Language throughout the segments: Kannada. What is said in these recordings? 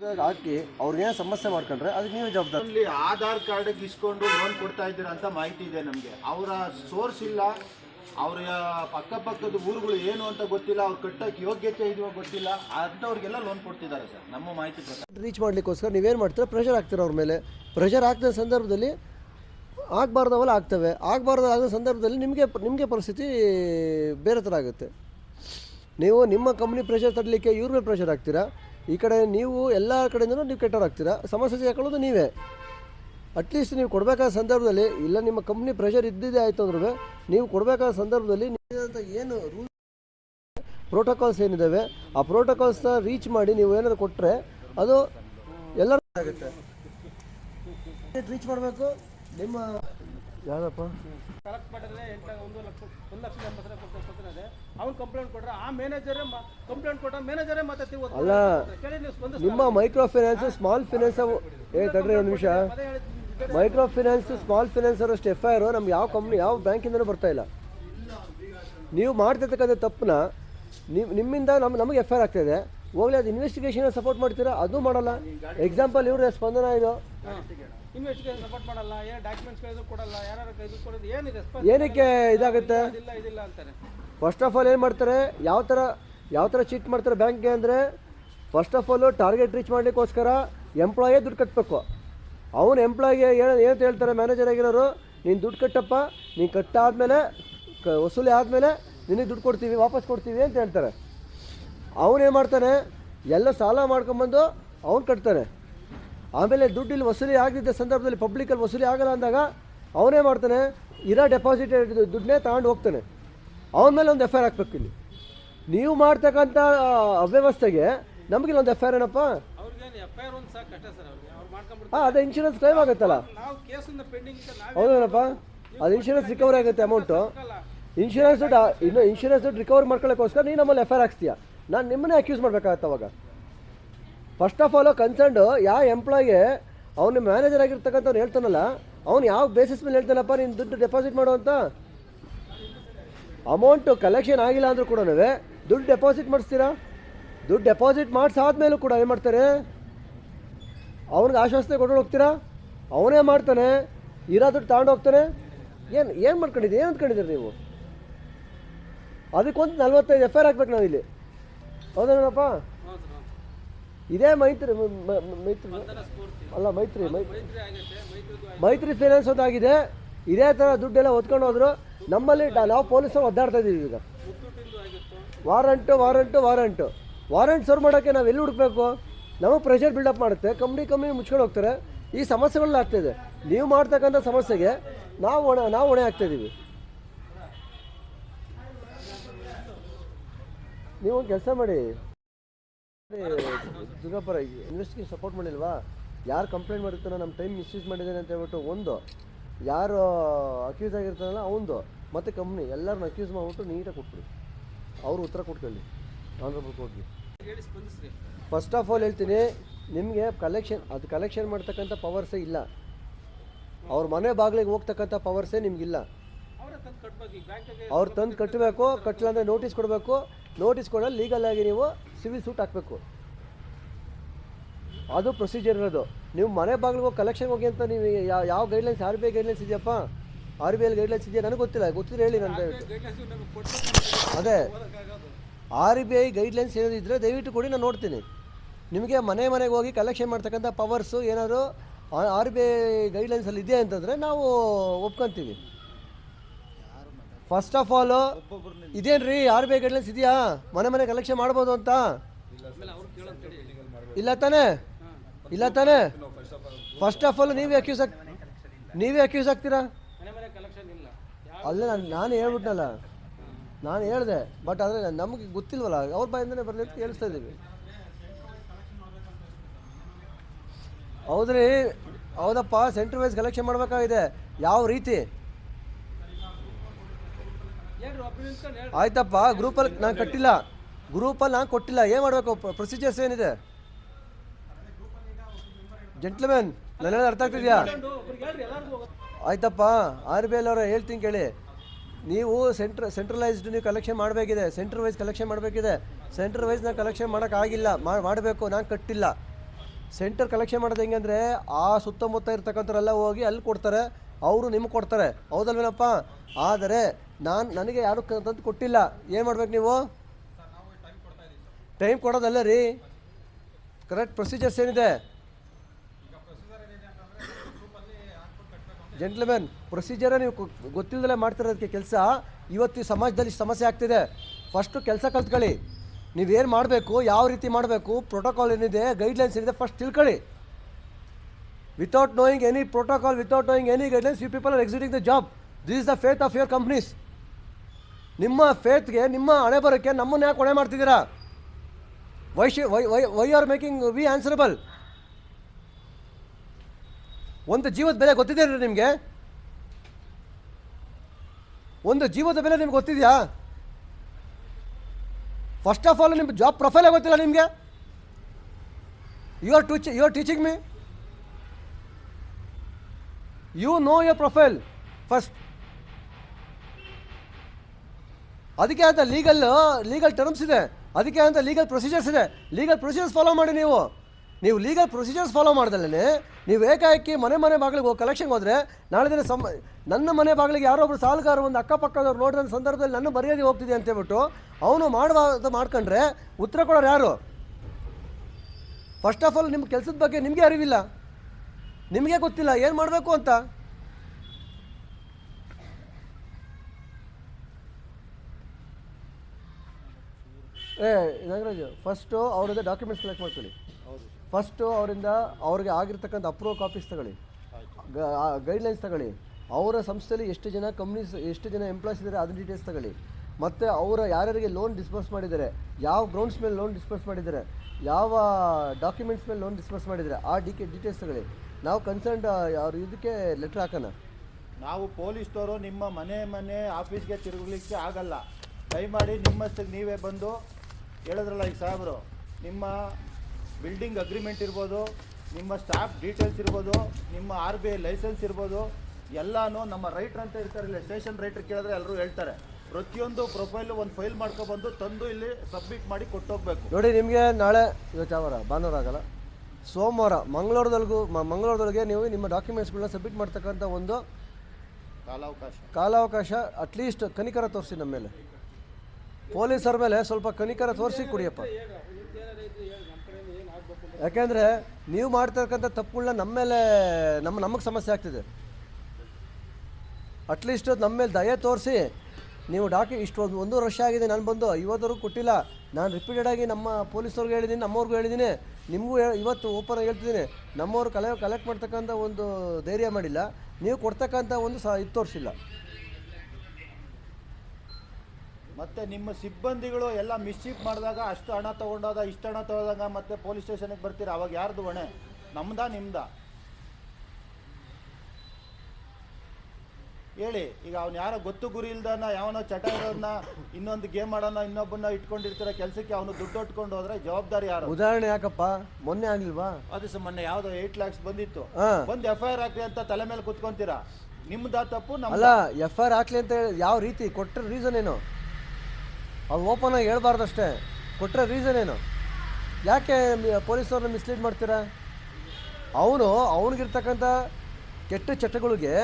ಹಾಕಿ ಅವ್ರಿಗೇನು ಸಮಸ್ಯೆ ಮಾಡ್ಕೊಂಡ್ರೆ ಅದಕ್ಕೆ ನೀವೇ ಜವಾಬ್ದಾರಿ. ಅಲ್ಲಿ ಆಧಾರ್ ಕಾರ್ಡ್ ಇಸ್ಕೊಂಡು ಲೋನ್ ಕೊಡ್ತಾ ಇದ್ದೀರಾ ಅಂತ ಮಾಹಿತಿ ಇದೆ ನಮಗೆ. ಅವರ ಸೋರ್ಸ್ ಇಲ್ಲ. ಅವರ ಅಕ್ಕಪಕ್ಕದ ಊರುಗಳು ಏನು ಅಂತ ಗೊತ್ತಿಲ್ಲ. ಅವ್ರು ಕಟ್ಟೋಕ್ಕೆ ಯೋಗ್ಯತೆ ಇದೆಯೋ ಗೊತ್ತಿಲ್ಲ. ಅಂಥವ್ರಿಗೆಲ್ಲ ಲೋನ್ ಕೊಡ್ತಿದ್ದಾರೆ ಸರ್. ನಮ್ಮ ಮಾಹಿತಿ ಪ್ರಕಾರ. ರೀಚ್ ಮಾಡಲಿಕ್ಕೋಸ್ಕರ ನೀವೇನು ಮಾಡ್ತೀರ? ಪ್ರೆಷರ್ ಹಾಕ್ತೀರ ಅವ್ರ ಮೇಲೆ? ಪ್ರೆಷರ್ ಹಾಕಿದ ಸಂದರ್ಭದಲ್ಲಿ ಆಗಬಾರ್ದವಲ್ಲ ಆಗ್ತವೆ. ಆಗಬಾರ್ದು ಆದ ಸಂದರ್ಭದಲ್ಲಿ ನಿಮಗೆ ನಿಮಗೆ ಪರಿಸ್ಥಿತಿ ಬೇರೆ ಥರ ಆಗುತ್ತೆ. ನೀವು ನಿಮ್ಮ ಕಂಪ್ನಿ ಪ್ರೆಷರ್ ತರಲಿಕ್ಕೆ ಇವ್ರ ಮೇಲೆ ಪ್ರೆಷರ್ ಹಾಕ್ತೀರಾ? ಈ ಕಡೆ ನೀವು ಎಲ್ಲ ಕಡೆಯಿಂದನೂ ನೀವು ಕೆಟ್ಟವರಾಗ್ತೀರಾ ಸಮಸ್ಯೆ ಹಾಕೊಳ್ಳೋದು ನೀವೇ. ಅಟ್ಲೀಸ್ಟ್ ನೀವು ಕೊಡಬೇಕಾದ ಸಂದರ್ಭದಲ್ಲಿ ಇಲ್ಲ ನಿಮ್ಮ ಕಂಪ್ನಿ ಪ್ರೆಷರ್ ಇದ್ದಿದ್ದೇ ಆಯಿತು ಅಂದ್ರೂ ನೀವು ಕೊಡಬೇಕಾದ ಸಂದರ್ಭದಲ್ಲಿ ನೀವಂತ ಏನು ರೂಲ್ ಪ್ರೋಟೋಕಾಲ್ಸ್ ಏನಿದ್ದಾವೆ ಆ ಪ್ರೋಟೋಕಾಲ್ಸ್ನ ರೀಚ್ ಮಾಡಿ ನೀವು ಏನಾದರೂ ಕೊಟ್ಟರೆ ಅದು ಎಲ್ಲರೂ ಆಗುತ್ತೆ. ರೀಚ್ ಮಾಡಬೇಕು ನಿಮ್ಮ ಯಾವುದಪ್ಪ ಅವ್ನು ಕಂಪ್ಲೇಂಟ್ ಕೊಟ್ರೆ ಆ ಮ್ಯಾನೇಜರೇ ಕಂಪ್ಲೇಂಟ್ ಕೊಟ್ಟ ಮ್ಯಾನೇಜರೇ ಮಾತಾಡ್ತೀವಿ ಅಲ್ಲ ನಿಮ್ಮ ಮೈಕ್ರೋ ಫೈನಾನ್ಸ್ ಸ್ಮಾಲ್ ಫೈನಾನ್ಸ್ ಏ ತಡ್ರಿ ಒಂದು ನಿಮಿಷ. ಮೈಕ್ರೋ ಫೈನಾನ್ಸ್ ಸ್ಮಾಲ್ ಫೈನಾನ್ಸ್ ಅಷ್ಟು ಎಫ್ ಐ ಆರ್ ನಮ್ಗೆ ಯಾವ ಕಂಪ್ನಿ ಯಾವ ಬ್ಯಾಂಕಿಂದನೂ ಬರ್ತಾ ಇಲ್ಲ. ನೀವು ಮಾಡ್ತಿರ್ತಕ್ಕಂಥ ತಪ್ಪನ್ನ ನಿಮ್ಮ ನಿಮ್ಮಿಂದ ನಮ್ಮ ನಮಗೆ ಎಫ್ ಐ ಆರ್ ಆಗ್ತಾಯಿದೆ ಹೋಗ್ಲಿ ಅದು ಇನ್ವೆಸ್ಟಿಗೇಷನ್ ಸಪೋರ್ಟ್ ಮಾಡ್ತೀರಾ? ಅದು ಮಾಡಲ್ಲ. ಎಕ್ಸಾಂಪಲ್ ಇವ್ರ ಸ್ಪಂದನ ಇದು? ಇನ್ವೆಸ್ಟಿಗೇಷನ್ ಸಪೋರ್ಟ್ ಮಾಡಲ್ಲ. ಏನು ಡಾಕ್ಯುಮೆಂಟ್ಸ್ ಕೊಡಲ್ಲ. ಯಾರು ಕೊಡೋದು ಏನಿದೆ? ಏನಕ್ಕೆ ಇದಾಗುತ್ತೆ? ಇದಿಲ್ಲ ಇದಿಲ್ಲ ಅಂತಾರೆ. ಫಸ್ಟ್ ಆಫ್ ಆಲ್ ಏನು ಮಾಡ್ತಾರೆ? ಯಾವ ಥರ ಯಾವ ಥರ ಚೀಟ್ ಮಾಡ್ತಾರೆ ಬ್ಯಾಂಕ್ಗೆ ಅಂದರೆ first of all target reach ಮಾಡಲಿಕ್ಕೋಸ್ಕರ employee ದುಡ್ಡು ಕಟ್ಟಬೇಕು ಅವನು ಎಂಪ್ಲಾಯಿಗೆ ಏನು ಏನು ಹೇಳ್ತಾರೆ ಮ್ಯಾನೇಜರ್ ಆಗಿರೋರು, ನೀನು ದುಡ್ಡು ಕಟ್ಟಪ್ಪ, ನೀನು ಕಟ್ಟಾದಮೇಲೆ, ಕ, ವಸೂಲಿ ಆದಮೇಲೆ ನಿನಗೆ ದುಡ್ಡು ಕೊಡ್ತೀವಿ, ವಾಪಸ್ ಕೊಡ್ತೀವಿ ಅಂತ ಹೇಳ್ತಾರೆ. ಅವನೇನು ಮಾಡ್ತಾನೆ, ಎಲ್ಲ ಸಾಲ ಮಾಡ್ಕೊಂಬಂದು ಅವ್ನು ಕಟ್ತಾನೆ. ಆಮೇಲೆ ದುಡ್ಡು ಇಲ್ಲಿ ವಸೂಲಿ ಆಗದಿದ್ದ ಸಂದರ್ಭದಲ್ಲಿ ಪಬ್ಲಿಕಲ್ಲಿ ವಸೂಲಿ ಆಗಲ್ಲ ಅಂದಾಗ ಅವನೇ ಮಾಡ್ತಾನೆ, ಇರೋ ಡೆಪಾಸಿಟ್ ದುಡ್ಡನ್ನೇ ತಗೊಂಡು ಹೋಗ್ತಾನೆ. ಅವನ ಮೇಲೆ ಒಂದು ಎಫ್ ಐ ಆರ್ ಹಾಕ್ಬೇಕು ಇಲ್ಲಿ. ನೀವು ಮಾಡ್ತಕ್ಕಂಥ ಅವ್ಯವಸ್ಥೆಗೆ ನಮ್ಗೆ ಇಲ್ಲೊಂದು ಎಫ್ ಐ ಆರ್ ಏನಪ್ಪ ಅವ್ರು ಹಾಂ ಅದೇ ಇನ್ಶೂರೆನ್ಸ್ ಕ್ಲೈಮ್ ಆಗುತ್ತಲ್ಲ. ಹೌದೇನಪ್ಪ ಅದು ಇನ್ಶೂರೆನ್ಸ್ ರಿಕವರಿ ಆಗುತ್ತೆ ಅಮೌಂಟು ಇನ್ಶೂರೆನ್ಸ್ ದುಡ್ಡು ಇನ್ನು ಇನ್ಶೂರೆನ್ಸ್ ದುಡ್ಡು ರಿಕವರ್ ಮಾಡ್ಕೊಳ್ಳೋಕ್ಕೋಸ್ಕರ ನೀನು ನಮ್ಮಲ್ಲಿ ಎಫ್ ಐ ಆರ್ ಹಾಕ್ಸ್ತೀಯ. ನಾನು ನಿಮ್ಮನ್ನೇ ಅಕ್ಯೂಸ್ ಮಾಡಬೇಕಾಗತ್ತೆ ಅವಾಗ. ಫಸ್ಟ್ ಆಫ್ ಆಲ್ ಕನ್ಸರ್ಂಡು ಯಾವ ಎಂಪ್ಲಾಯ್ಗೆ ಅವನು ಮ್ಯಾನೇಜರ್ ಆಗಿರ್ತಕ್ಕಂಥವ್ನು ಹೇಳ್ತಾನಲ್ಲ ಅವ್ನು ಯಾವ ಬೇಸಿಸ್ ಮೇಲೆ ಹೇಳ್ತಾನಪ್ಪ ನೀನು ದುಡ್ಡು ಡೆಪಾಸಿಟ್ ಮಾಡುವಂಥ ಅಂತ? ಅಮೌಂಟು ಕಲೆಕ್ಷನ್ ಆಗಿಲ್ಲ ಅಂದರೂ ಕೂಡ ದುಡ್ಡು ಡೆಪಾಸಿಟ್ ಮಾಡಿಸ್ತೀರಾ? ದುಡ್ಡು ಡೆಪಾಸಿಟ್ ಮಾಡಿಸಾದ್ಮೇಲೂ ಕೂಡ ಏನು ಮಾಡ್ತಾರೆ? ಅವ್ನಿಗೆ ಆಶ್ವಾಸನೆ ಕೊಟ್ಟು ಹೋಗ್ತೀರಾ? ಅವನೇ ಮಾಡ್ತಾನೆ, ಇರೋ ದುಡ್ಡು ತಗೊಂಡು ಹೋಗ್ತಾನೆ. ಏನು ಏನು ಮಾಡ್ಕೊಂಡಿದ್ದೆ ಏನು ಅಂದ್ಕೊಂಡಿದ್ದೀರಿ ನೀವು? ಅದಕ್ಕೊಂದು ನಲ್ವತ್ತೈದು ಎಫ್ ಐ ಆರ್ ಹಾಕ್ಬೇಕು ನಾವು ಇಲ್ಲಿ ಹೌದೇನಪ್ಪ ಹೌದು ಹೌದು ಇದೇ ಮೈತ್ರಿ ಮೈತ್ರಿ. ಅಲ್ಲ ಮೈತ್ರಿ ಮೈತ್ರಿ ಫೈನಾನ್ಸ್ ಒಂದಾಗಿದೆ. ಇದೇ ಥರ ದುಡ್ಡೆಲ್ಲ ಹೊತ್ಕೊಂಡು ಹೋದ್ರು ನಮ್ಮಲ್ಲಿ ನಾವು ಪೊಲೀಸರು ಒದ್ದಾಡ್ತಾ ಇದ್ದೀವಿ ಈಗ. Warrant warrant warrant. Warrant serve ಮಾಡೋಕ್ಕೆ ನಾವು ಎಲ್ಲಿ ಹುಡುಕ್ಬೇಕು? ನಮಗೆ ಪ್ರೆಷರ್ ಬಿಲ್ಡಪ್ ಮಾಡುತ್ತೆ. ಕಂಪ್ನಿ ಕಂಪ್ನಿ ಮುಚ್ಕೊಂಡು ಹೋಗ್ತಾರೆ. ಈ ಸಮಸ್ಯೆಗಳೆಲ್ಲ ಆಗ್ತಾಯಿದೆ ನೀವು ಮಾಡ್ತಕ್ಕಂಥ ಸಮಸ್ಯೆಗೆ ನಾವು ಹೊಣೆ ನಾವು ಹೊಣೆ ಆಗ್ತಾಯಿದ್ದೀವಿ ನೀವು ಕೆಲಸ ಮಾಡಿ. ದುರ್ಗಾಪುರ ಇನ್ವೆಸ್ಟಿಗೇಷನ್ ಸಪೋರ್ಟ್ ಮಾಡಿಲ್ವಾ? ಯಾರು ಕಂಪ್ಲೇಂಟ್ ಮಾಡಿರ್ತಾನೋ ನಮ್ಮ ಟೈಮ್ ಮಿಸ್ಯೂಸ್ ಮಾಡಿದ್ದೇನೆ ಅಂತ ಹೇಳ್ಬಿಟ್ಟು ಒಂದು ಯಾರು ಅಕ್ಯೂಸ್ ಆಗಿರ್ತಾನಲ್ಲ ಅವನದು. ಮತ್ತು ಕಂಪ್ನಿ ಎಲ್ಲರನ್ನ ಅಕ್ಯೂಸ್ ಮಾಡಿಬಿಟ್ಟು ನೀಟಾಗಿ ಕೊಟ್ಬಿಡಿ. ಅವರು ಉತ್ತರ ಕೊಟ್ಕೊಳ್ಳಿ. ಹೇಳಿ ಸ್ಪಂದಿಸ್ರಿ ಫಸ್ಟ್ ಆಫ್ ಆಲ್ ಹೇಳ್ತೀನಿ, ನಿಮಗೆ ಕಲೆಕ್ಷನ್ ಅದು ಕಲೆಕ್ಷನ್ ಮಾಡ್ತಕ್ಕಂಥ ಪವರ್ಸೇ ಇಲ್ಲ. ಅವ್ರ ಮನೆ ಬಾಗಿಲಿಗೆ ಹೋಗ್ತಕ್ಕಂಥ ಪವರ್ಸೇ ನಿಮಗಿಲ್ಲ. ಅವರೇ ತಂದು ಕಟ್ಟಬೇಕು ಕಟ್ಟಲ್ಲ ಅಂದರೆ ನೋಟಿಸ್ ಕೊಡಬೇಕು. ನೋಟಿಸ್ ಕೊಡೋದು ಲೀಗಲ್ ಆಗಿ ನೀವು ಸಿವಿಲ್ ಸೂಟ್ ಹಾಕಬೇಕು. ಅದು ಪ್ರೊಸೀಜರ್ ಇರೋದು. ನೀವು ಮನೆ ಬಾಗಿಲಿಗೆ ಹೋಗಿ ಕಲೆಕ್ಷನ್ ಹೋಗಿ ಅಂತ ನೀವು ಯಾವ ಯಾವ guidelines R B I guidelines ಇದೆಯಪ್ಪ? ಆರ್ ಬಿ ಐ ಗೈಡ್ಲೈನ್ಸ್ ಇದೆಯಾ? ನನಗೆ ಗೊತ್ತಿಲ್ಲ. ಗೊತ್ತಿದ್ರೆ ಹೇಳಿ ನನ್ನ ಅದೇ. ಆರ್ ಬಿ ಐ ಗೈಡ್ಲೈನ್ಸ್ ಏನಾದ್ರು ಇದ್ದರೆ ದಯವಿಟ್ಟು ಕೊಡಿ ನಾನು ನೋಡ್ತೀನಿ. ನಿಮಗೆ ಮನೆ ಮನೆಗೆ ಹೋಗಿ ಕಲೆಕ್ಷನ್ ಮಾಡ್ತಕ್ಕಂಥ ಪವರ್ಸು ಏನಾದರೂ ಆರ್ ಬಿ ಐ ಗೈಡ್ಲೈನ್ಸಲ್ಲಿ ಇದೆಯಾ ಅಂತಂದರೆ ನಾವು ಒಪ್ಕೊಂತೀವಿ. ಫಸ್ಟ್ ಆಫ್ ಆಲು ಇದೇನು ರೀ ಆರ್ ಬಿ ಐ ಗೈಡ್ಲೈನ್ಸ್ ಇದೆಯಾ? ಮನೆ ಮನೆ ಕಲೆಕ್ಷನ್ ಮಾಡ್ಬೋದು ಅಂತ? ಇಲ್ಲ ತಾನೇ? ಇಲ್ಲ ತಾನೇ? ಫಸ್ಟ್ ಆಫ್ ಆಲ್ ನೀವೇ ಅಕ್ಯೂಸ್ ನೀವೇ ಅಕ್ಯೂಸ್ ಆಗ್ತೀರಾ? ಅಲ್ಲ, ನಾನು ನಾನು ಹೇಳ್ಬಿಟ್ನಲ್ಲ. ನಾನು ಹೇಳಿದೆ ಬಟ್ ಆದರೆ ನಮಗೆ ಗೊತ್ತಿಲ್ವಲ್ಲ, ಅವ್ರ ಬಾಯಿಂದನೇ ಬರಲಿ ಅಂತ ಹೇಳ್ತಾ ಇದ್ದೀವಿ. ಹೌದ್ರಿ? ಹೌದಪ್ಪ ಸೆಂಟ್ರ್ ವೈಸ್ ಕಲೆಕ್ಷನ್ ಮಾಡಬೇಕಾಗಿದೆ. ಯಾವ ರೀತಿ? ಆಯ್ತಪ್ಪ ಗ್ರೂಪಲ್ಲಿ ನಾನು ಕಟ್ಟಿಲ್ಲ. ಗ್ರೂಪಲ್ಲಿ ನಾನು ಕೊಟ್ಟಿಲ್ಲ. ಏನು ಮಾಡಬೇಕು? ಪ್ರೊಸೀಜರ್ಸ್ ಏನಿದೆ? ಜೆಂಟ್ಲ್ಮ್ಯಾನ್ ನನ್ನ ಅರ್ಥ ಆಗ್ತಿದ್ಯಾ? ಆಯ್ತಪ್ಪ ಆರ್ ಬಿ ಎಲ್ ಅವರ ಹೇಳ್ತೀನಿ ಕೇಳಿ. ನೀವು ಸೆಂಟ್ರ್ ಸೆಂಟ್ರಲೈಸ್ಡ್ ನೀವು ಕಲೆಕ್ಷನ್ ಮಾಡಬೇಕಿದೆ ಸೆಂಟ್ರ್ ವೈಸ್ ಕಲೆಕ್ಷನ್ ಮಾಡಬೇಕಿದೆ ಸೆಂಟ್ರ್ ವೈಸ್ ನಾನು ಕಲೆಕ್ಷನ್ ಮಾಡೋಕ್ಕಾಗಿಲ್ಲ ಮಾಡಬೇಕು, ನಾನು ಕಟ್ಟಿಲ್ಲ. ಸೆಂಟರ್ ಕಲೆಕ್ಷನ್ ಮಾಡೋದು ಹೆಂಗೆ ಅಂದರೆ, ಆ ಸುತ್ತಮುತ್ತ ಇರ್ತಕ್ಕಂಥವ್ರೆಲ್ಲ ಹೋಗಿ ಅಲ್ಲಿ ಕೊಡ್ತಾರೆ, ಅವರು ನಿಮ್ಗೆ ಕೊಡ್ತಾರೆ. ಹೌದಲ್ವೇನಪ್ಪ? ಆದರೆ, ನಾನು, ನನಗೆ ಯಾರು ತಂದು ಕೊಟ್ಟಿಲ್ಲ. ಏನು ಮಾಡ್ಬೇಕು ನೀವು? ಟೈಮ್ ಕೊಡೋದಲ್ಲ ರೀ. ಕರೆಕ್ಟ್ ಪ್ರೊಸೀಜರ್ಸ್ ಏನಿದೆ? ಜೆಂಟ್ಲ್ಮೆನ್ ಪ್ರೊಸೀಜರೇ ನೀವು ಗೊತ್ತಿಲ್ಲದೆ ಗೊತ್ತಿಲ್ಲದಲ್ಲೇ ಮಾಡ್ತಿರೋದಕ್ಕೆ ಕೆಲಸ. ಇವತ್ತು ಸಮಾಜದಲ್ಲಿ ಸಮಸ್ಯೆ ಆಗ್ತಿದೆ. ಫಸ್ಟು ಕೆಲಸ ಕಲ್ತ್ಕೊಳ್ಳಿ. ನೀವೇನು ಮಾಡಬೇಕು, ಯಾವ ರೀತಿ ಮಾಡಬೇಕು ಪ್ರೋಟೋಕಾಲ್ ಏನಿದೆ ಗೈಡ್ಲೈನ್ಸ್ ಏನಿದೆ ಫಸ್ಟ್ ತಿಳ್ಕೊಳ್ಳಿ. Without knowing any protocol without knowing any guidelines you people are exciting the job this is the faith of your companies ನಿಮ್ಮ ಫೇತ್ಗೆ ನಿಮ್ಮ ಹಣೆ ಬರೋಕ್ಕೆ ನಮ್ಮನ್ನು ಯಾಕೆ ಹೊಣೆ ಮಾಡ್ತಿದ್ದೀರಾ why she why why why are making we answerable ಒಂದು ಜೀವದ ಬೆಲೆ ಗೊತ್ತಿದೆ ನಿಮಗೆ? ಒಂದು ಜೀವದ ಬೆಲೆ ನಿಮ್ಗೆ ಗೊತ್ತಿದೆಯಾ? ಫಸ್ಟ್ ಆಫ್ ಆಲ್ ನಿಮ್ಮ ಜಾಬ್ ಪ್ರೊಫೈಲೇ ಗೊತ್ತಿಲ್ಲ ನಿಮಗೆ? You are touch you are teaching me you know your profile first ಅದಕ್ಕೆ ಅಂತ ಲೀಗಲ್ ಲೀಗಲ್ ಟರ್ಮ್ಸ್ ಇದೆ. ಅದಕ್ಕೆ ಅಂತ ಲೀಗಲ್ ಪ್ರೊಸೀಜರ್ಸ್ ಇದೆ. ಲೀಗಲ್ ಪ್ರೊಸೀಜರ್ಸ್ ಫಾಲೋ ಮಾಡಿ ನೀವು. ನೀವು ಲೀಗಲ್ ಪ್ರೊಸೀಜರ್ಸ್ ಫಾಲೋ ಮಾಡ್ದಲ್ಲೇ ನೀವು ಏಕಾಏಕಿ ಮನೆ ಮನೆ ಬಾಗಿಲಿಗೆ ಹೋಗಿ ಕಲೆಕ್ಷನ್ಗೆ ಹೋದರೆ, ನಾಳೆ ದಿನ ಸಮ, ನನ್ನ ಮನೆ ಬಾಗಿಲಿಗೆ ಯಾರೋ ಒಬ್ಬರು ಸಾಲುಗಾರರು ಒಂದು ಅಕ್ಕಪಕ್ಕದವ್ರು ನೋಡಿದ ಸಂದರ್ಭದಲ್ಲಿ ನನ್ನ ಮರ್ಯಾದೆ ಹೋಗ್ತಿದೆ ಅಂತ ಹೇಳ್ಬಿಟ್ಟು ಅವನು ಮಾಡುವ ಮಾಡ್ಕೊಂಡ್ರೆ ಉತ್ತರ ಕೊಡೋರು ಯಾರು? ಫಸ್ಟ್ ಆಫ್ ಆಲ್ ನಿಮ್ಮ ಕೆಲಸದ ಬಗ್ಗೆ ನಿಮಗೆ ಅರಿವಿಲ್ಲ. ನಿಮಗೆ ಗೊತ್ತಿಲ್ಲ, ಏನು ಮಾಡಬೇಕು ಅಂತ? ಏ, ನಾಗರಾಜು ಫಸ್ಟು ಅವ್ರದ್ದು ಡಾಕ್ಯುಮೆಂಟ್ಸ್ ಕಲೆಕ್ಟ್ ಮಾಡ್ಕೊಳ್ಳಿ. ಹೌದು. ಫಸ್ಟು ಅವರಿಂದ ಅವ್ರಿಗೆ ಆಗಿರ್ತಕ್ಕಂಥ ಅಪ್ರೂವ್ ಕಾಪೀಸ್ ತಗೊಳ್ಳಿ. ಗೈಡ್ಲೈನ್ಸ್ ತಗೊಳ್ಳಿ. ಅವರ ಸಂಸ್ಥೆಯಲ್ಲಿ ಎಷ್ಟು ಜನ ಕಂಪ್ನೀಸ್ ಎಷ್ಟು ಜನ ಎಂಪ್ಲಾಯ್ಸ್ ಇದ್ದಾರೆ ಅದ್ರ ಡೀಟೇಲ್ಸ್ ತಗೊಳ್ಳಿ. ಮತ್ತು ಅವರ ಯಾರ್ಯಾರಿಗೆ ಲೋನ್ ಡಿಸ್ಪರ್ಸ್ ಮಾಡಿದ್ದಾರೆ ಯಾವ ಗ್ರೌಂಡ್ಸ್ ಮೇಲೆ ಲೋನ್ ಡಿಸ್ಪರ್ಸ್ ಮಾಡಿದ್ದಾರೆ ಯಾವ ಡಾಕ್ಯುಮೆಂಟ್ಸ್ ಮೇಲೆ ಲೋನ್ ಡಿಸ್ಪರ್ಸ್ ಮಾಡಿದ್ದಾರೆ ಆ ಡಿ ಕೆ ಡೀಟೇಲ್ಸ್ ತಗೊಳ್ಳಿ. ನಾವು ಕನ್ಸರ್ನ್ ಅವ್ರ ಇದಕ್ಕೆ ಲೆಟ್ರ್ ಹಾಕೋಣ. ನಾವು ಪೊಲೀಸ್ನವರು ನಿಮ್ಮ ಮನೆ ಮನೆ ಆಫೀಸ್ಗೆ ತಿರುಗಲಿಕ್ಕೆ ಆಗಲ್ಲ. ದಯಮಾಡಿ ನಿಮ್ಮಷ್ಟಕ್ಕೆ ನೀವೇ ಬಂದು ಹೇಳಿದ್ರಲ್ಲ ಈ ಸಾಹೇಬರು. ನಿಮ್ಮ ಬಿಲ್ಡಿಂಗ್ ಅಗ್ರಿಮೆಂಟ್ ಇರ್ಬೋದು ನಿಮ್ಮ ಸ್ಟಾಫ್ ಡೀಟೇಲ್ಸ್ ಇರ್ಬೋದು ನಿಮ್ಮ ಆರ್ ಬಿ ಐ ಲೈಸೆನ್ಸ್ ಇರ್ಬೋದು ಎಲ್ಲನೂ ನಮ್ಮ ರೈಟ್ರ್ ಅಂತ ಇರ್ತಾರಲ್ಲ ಸ್ಟೇಷನ್ ರೈಟ್ರ್ ಕೇಳಿದ್ರೆ ಎಲ್ಲರೂ ಹೇಳ್ತಾರೆ. ಪ್ರತಿಯೊಂದು ಪ್ರೊಫೈಲು ಒಂದು ಫೈಲ್ ಮಾಡ್ಕೊಬಂದು ತಂದು ಇಲ್ಲಿ ಸಬ್ಮಿಟ್ ಮಾಡಿ ಕೊಟ್ಟೋಗ್ಬೇಕು. ನೋಡಿ ನಿಮಗೆ ನಾಳೆ ಇವತ್ತು ಯಾವಾರ ಭಾನುವಾರ ಆಗಲ್ಲ. ಸೋಮವಾರ ಮಂಗಳೂರದೊಳಗೂ ಮಂಗಳೂರದೊಳಗೆ ನೀವು ನಿಮ್ಮ ಡಾಕ್ಯುಮೆಂಟ್ಸ್ಗಳನ್ನ ಸಬ್ಮಿಟ್ ಮಾಡ್ತಕ್ಕಂಥ ಒಂದು ಕಾಲಾವಕಾಶ. ಕಾಲಾವಕಾಶ ಅಟ್ಲೀಸ್ಟ್ ಕನಿಕರ ತೋರಿಸಿ ನಮ್ಮ ಮೇಲೆ. ಪೊಲೀಸರ ಮೇಲೆ ಸ್ವಲ್ಪ ಕನಿಕರ ತೋರಿಸಿ ಕುಡಿಯಪ್ಪ. ಯಾಕೆಂದರೆ ನೀವು ಮಾಡ್ತಕ್ಕಂಥ ತಪ್ಪುಗಳನ್ನ ನಮ್ಮ ಮೇಲೆ, ನಮ್ಮ, ನಮಗೆ ಸಮಸ್ಯೆ ಆಗ್ತಿದೆ. ಅಟ್ಲೀಸ್ಟ್ ನಮ್ಮ ಮೇಲೆ ದಯೆ ತೋರಿಸಿ, ನೀವು ಡಾಕ್ಯು ಇಷ್ಟು ಒಂದು ಒಂದೂವರೆ ವರ್ಷ ಆಗಿದೆ, ನಾನು ಬಂದು ಇವತ್ತವರೆಗೂ ಕೊಟ್ಟಿಲ್ಲ. ನಾನು ರಿಪೀಟೆಡ್ ಆಗಿ ನಮ್ಮ ಪೊಲೀಸವ್ರಿಗೆ ಹೇಳಿದ್ದೀನಿ, ನಮ್ಮವ್ರಿಗೂ ಹೇಳಿದ್ದೀನಿ. ನಿಮಗೂ ಇವತ್ತು ಓಪನ್ ಹೇಳ್ತಿದ್ದೀನಿ. ನಮ್ಮವ್ರು ಕಲೆ ಕಲೆಕ್ಟ್ ಮಾಡ್ತಕ್ಕಂಥ ಒಂದು ಧೈರ್ಯ ಮಾಡಿಲ್ಲ. ನೀವು ಕೊಡ್ತಕ್ಕಂಥ ಒಂದು ಸಹ ಇದು ತೋರಿಸಿಲ್ಲ. ಮತ್ತೆ ನಿಮ್ಮ ಸಿಬ್ಬಂದಿಗಳು ಎಲ್ಲ ಮಿಸ್ಚೀಫ್ ಮಾಡಿದಾಗ ಅಷ್ಟು ಹಣ ತಗೊಂಡಾಗ ಇಷ್ಟು ಹಣ ತಗೊಂಡಾಗ ಮತ್ತೆ ಪೊಲೀಸ್ ಸ್ಟೇಷನ್ಗೆ ಬರ್ತೀರಾ? ಅವಾಗ ಯಾರ್ದು ಹೊಣೆ? ನಮ್ದಾ ನಿಮ್ದಾ? ಹೇಳಿ ಈಗ ಅವ್ನು ಯಾರೋ ಗೊತ್ತು ಗುರಿ ಇಲ್ದನ ಯಾವನೋ ಚಟ ಇರೋದನ್ನ ಇನ್ನೊಂದು ಗೇಮ್ ಮಾಡೋಣ ಇನ್ನೊಬ್ಬನ ಇಟ್ಕೊಂಡಿರ್ತೀರ ಕೆಲಸಕ್ಕೆ ಅವನು ದುಡ್ಡು ಹೊಟ್ಕೊಂಡು ಹೋದ್ರೆ ಜವಾಬ್ದಾರಿ ಯಾರು? ಉದಾಹರಣೆ ಯಾಕಪ್ಪ? ಮೊನ್ನೆ ಆಗ್ಲಿಲ್ವಾ? ಅದು ಸರ್ ಮೊನ್ನೆ ಯಾವ್ದೋ ಏಟ್ ಲ್ಯಾಕ್ಸ್ ಬಂದಿತ್ತು. ಬಂದು ಎಫ್ ಐ ಆರ್ ಹಾಕ್ರಿ ಅಂತ ತಲೆ ಮೇಲೆ ಕುತ್ಕೊಂತೀರಾ? ನಿಮ್ದಾ ತಪ್ಪು ನಮ್ಮ ಅಲ್ಲ ಎಫ್ ಐ ಆರ್ ಹಾಕ್ಲಿ ಅಂತ ಹೇಳಿ ಯಾವ ರೀತಿ? ಕೊಟ್ಟರೆ ರೀಸನ್ ಏನು? ಅದು ಓಪನ್ ಆಗಿ ಹೇಳ್ಬಾರ್ದು ಅಷ್ಟೇ ಕೊಟ್ಟರೆ ರೀಸನ್ ಏನು? ಯಾಕೆ ಪೊಲೀಸವ್ರನ್ನ ಮಿಸ್ಲೀಡ್ ಮಾಡ್ತೀರಾ? ಅವನು, ಅವನಿಗಿರ್ತಕ್ಕಂಥ ಕೆಟ್ಟ ಚಟಗಳಿಗೆ,